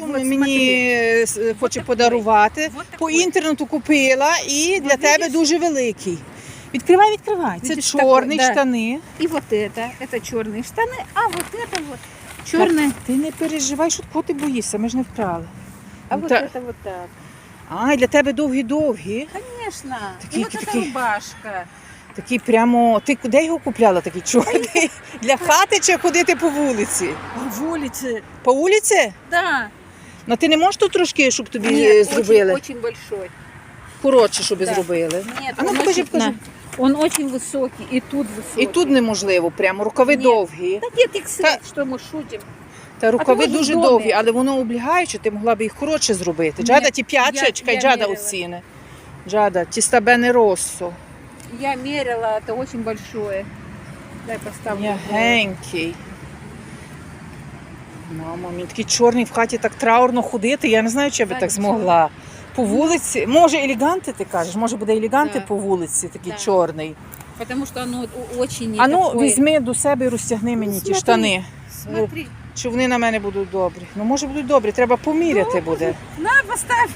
Вот, мені смотри. е, хоче такий. подарувати. Вот По такий. інтернету купила і для тебе видиш? дуже великий. Відкривай, відкривай. Це Видиш, чорний такий, да. штани. И вот это, это черные штаны, а вот это вот черные, Ти не переживай, що кого ти боїшся, ми ж не вкрали. а Ну, вот та- это вот так. А, і для тебе довгі-довгі. Конечно. Такие, и вот такие. эта рубашка. Такий прямо. Ти де його купляла такий чорний? Для хати чи ходити по вулиці? В улице. По вулиці? Да. Ну ти не можеш тут трошки, щоб тобі Нет, е, очень, зробили? очень большой. Коротше, щоб Да. зробили. Нет, А ну он, покажи, очень, покажи. на, он очень высокий, и тут высокий. І тут неможливо, прямо рукави Ні. довгі. Да нет, XL, Та- что мы шутим. Та рукави можеш дуже в домі? довгі, але воно облігаюче, ти могла б їх коротше зробити. Ні, Джада ті п'яче, я- чекай, я Джада міряла. оціни. Джада, ті стабене росо. Я мерила, это очень большое. Дай поставлю. Ягенький. Мама, він такий чорний в хаті так траурно ходити. Я не знаю, чи я би так змогла. По вулиці. Може, елеганти, ти кажеш? Може буде елеганти Да. по вулиці, такий Да. чорний. Потому что оно очень А ну, такое. візьми до себе і розтягни мені ті смотри. штани. Смотри. Чи вони на мене будуть добрі? Ну, може будуть добрі, треба поміряти буде. На, поставь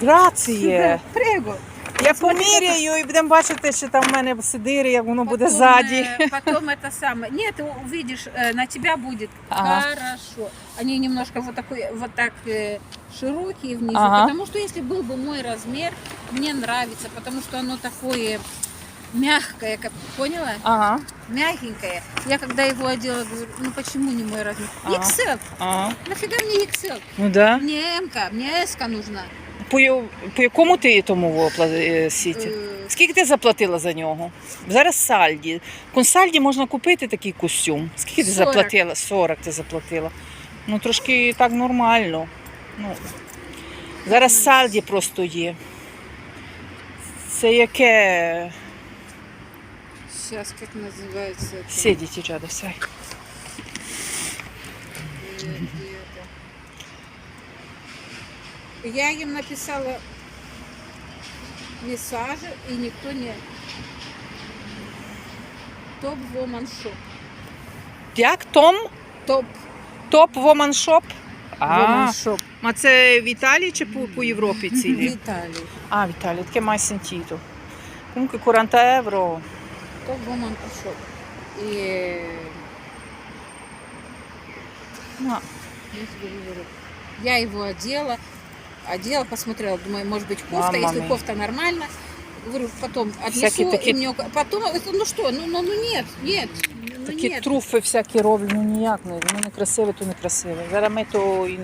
Граціє. сюда. Прego. Я поміряю і будемо бачити, що там в мене сидири, як воно буде Потом, ззаді. э, Потом это самое. Нет, ты увидишь, э, на тебя будет Ага. хорошо. Они немножко вот такой, вот так э, широкие внизу. Ага. Потому что если был бы мой размер, мне нравится, потому что оно такое мягкое, как поняла? Ага, Мягенькое. Я когда его одела, говорю, ну почему не мой размер? Ага. XL. ага. Нафига мне XL? Ну да. Мне МК, мне S нужна. По, я- по якому ти тому вопла е, сіті? Э, Скільки ти заплатила за нього? Зараз сальді. Кон сальді можна купити такий костюм. Скільки ти 40. заплатила? 40 ти заплатила. Ну трошки так нормально. Ну, зараз сальді просто є. Це яке Сейчас, как называется? это? сидіть, Джада, сядь. Я им написала мессажи, и никто не... Топ Woman Shop. Як Том? Топ Топ Woman Shop? А, Woman Shop. а це в Італії чи по, по Європі В цілі? Италии. А, в Італії, таке має sentito. Comunque 40 євро. Топ Woman Shop. И... Ну, я его одела, одела, посмотрела, думаю, может быть кофта, Мама если кофта нормально, говорю, потом Всякие отнесу, такие- и мне, потом, ну что, ну, ну, ну нет, нет, ну Такі нет. труфи всякі роблять, ну ніяк не. Ну не красиве, то не красиве. Зараз ми то і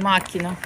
макіна.